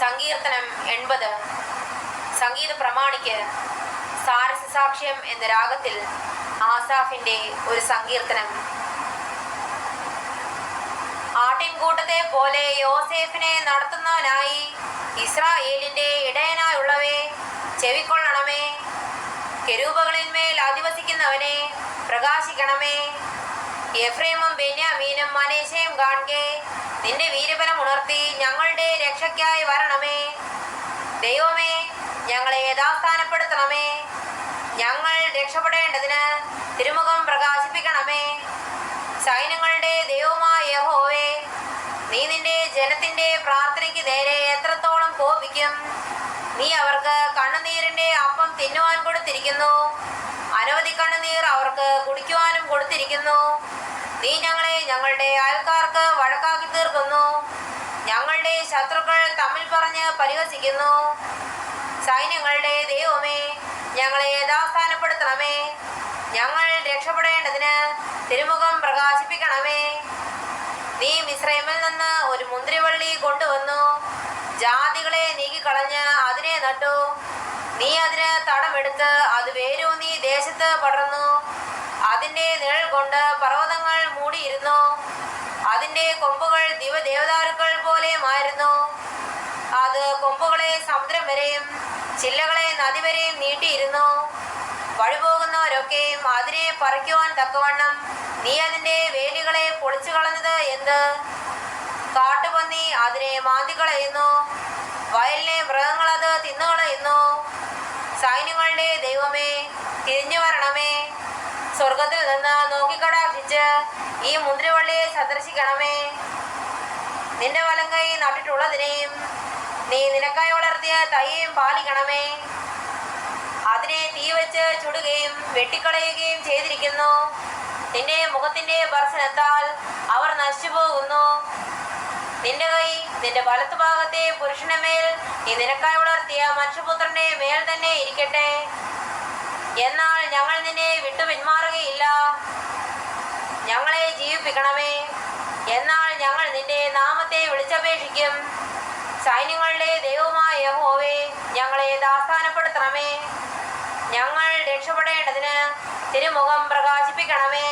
സങ്കീർത്തനം എൺപത്. സംഗീത പ്രമാണിക്ക് സാരസസാക്ഷ്യം എന്ന രാഗത്തിൽ ആസാഫിന്റെ ഒരു സങ്കീർത്തനം. ആട്ടിൻകൂട്ടത്തെ പോലെ യോസേഫിനെ നടത്തുന്നവനായി ഇസ്രായേലിന്റെ ഇടയനായുള്ളവേ ചെവിക്കൊള്ളണമേ. കെരൂപകളിന്മേൽ അധിവസിക്കുന്നവനെ പ്രകാശിക്കണമേ. എഫ്രേമും ബെന്യാമീനും മനേശയും കാണെ നിന്റെ വീരബലം ഉണർത്തി ഞങ്ങളുടെ രക്ഷയ്ക്കായി വരണമേ. ദൈവമേ ഞങ്ങളെ യഥാസ്ഥാനപ്പെടുത്തണമേ. ഞങ്ങൾ രക്ഷപ്പെടേണ്ടതിന് തിരുമുഖം പ്രകാശിപ്പിക്കണമേ. സൈന്യങ്ങളുടെ ദൈവമായ യഹോവേ നീ നിന്റെ ജനത്തിന്റെ പ്രാർത്ഥനയ്ക്ക് നേരെ എത്രത്തോളം കോപിക്കും? നീ അവർക്ക് കണ്ണുനീരിന്റെ അപ്പം തിന്നുവാൻ കൊടുത്തിരിക്കുന്നു. അനവധി കണ്ണുനീർ അവർക്ക് കുടിക്കുവാനും കൊടുത്തിരിക്കുന്നു. നീ ഞങ്ങളെ ഞങ്ങളുടെ അയൽക്കാർക്ക് വഴക്കാക്കി തീർക്കുന്നു. ഞങ്ങളുടെ ശത്രുക്കൾ തമ്മിൽ പറഞ്ഞ് പരിഹസിക്കുന്നു. സൈന്യങ്ങളുടെ ദൈവമേ ഞങ്ങളെ യഥാസ്ഥാനപ്പെടുത്തണമേ. ഞങ്ങൾ രക്ഷപ്പെടേണ്ടതിന് തിരുമുഖം പ്രകാശിപ്പിക്കണമേ. നീ മിശ്രമിൽ നിന്ന് ഒരു മുന്തിരിവള്ളി കൊണ്ടുവന്നു. ജാതികളെ നീക്കിക്കളഞ്ഞ് അതിനെ നട്ടു. നീ അതിന് തടമെടുത്ത് അത് വേരൂന്നി ദേശത്ത് പടർന്നു. അതിന്റെ നിഴൽ കൊണ്ട് പർവതങ്ങൾ കൊമ്പുകളെ സമുദ്രം വരെയും ചില്ലകളെ നദി വരെയും നീട്ടിയിരുന്നു. വഴിപോകുന്നവരൊക്കെയും അതിനെ പറിക്കുവാൻ തക്കവണ്ണം നീ അതിന്റെ വേലികളെ പൊളിച്ചു കളഞ്ഞത് എന്ത്? കാട്ടുപന്നി അതിനെ മാന്തി കളയുന്നു. വയലിലെ മൃഗങ്ങൾ അത് തിന്നുകളയുന്നു സൈന്യങ്ങളുടെ ദൈവമേ തിരിഞ്ഞു വരണമേ. സ്വർഗത്തിൽ നിന്ന് നോക്കിക്കടാക്ഷിച്ച് ഈ മുന്തിരിവള്ളിയെ സന്ദർശിക്കണമേ. നിന്റെ വലം കൈ നട്ടിട്ടുള്ളതിനെയും നീ നിനക്കായി വളർത്തിയ തൈയും പാലിക്കണമേ. അതിനെ തീ വെച്ച് ചുടുകയും വെട്ടിക്കളയുകയും ചെയ്തിരിക്കുന്നു. നിന്റെ മുഖത്തിന്റെ ദർശനത്താൽ അവർ നശിച്ചുപോകുന്നു. നിന്റെ കൈ നിന്റെ വലത്തു ഭാഗത്തെ പുരുഷന്റെ മേൽ നീ നിനക്കായി വളർത്തിയ മനുഷ്യപുത്രന്റെ മേൽ തന്നെ ഇരിക്കട്ടെ. എന്നാൽ ഞങ്ങൾ നിന്നെ വിട്ടു പിന്മാറുകയില്ല. ഞങ്ങളെ ജീവിപ്പിക്കണമേ. എന്നാൽ ഞങ്ങൾ നിന്റെ നാമത്തെ വിളിച്ചപേക്ഷിക്കും. സൈന്യങ്ങളുടെ ദൈവമായ യഹോവേ ഞങ്ങളെ ദാസ്ഥാനപ്പെടുത്തണമേ ഞങ്ങൾ രക്ഷപ്പെടേണ്ടതിന് തിരുമുഖം പ്രകാശിപ്പിക്കണമേ.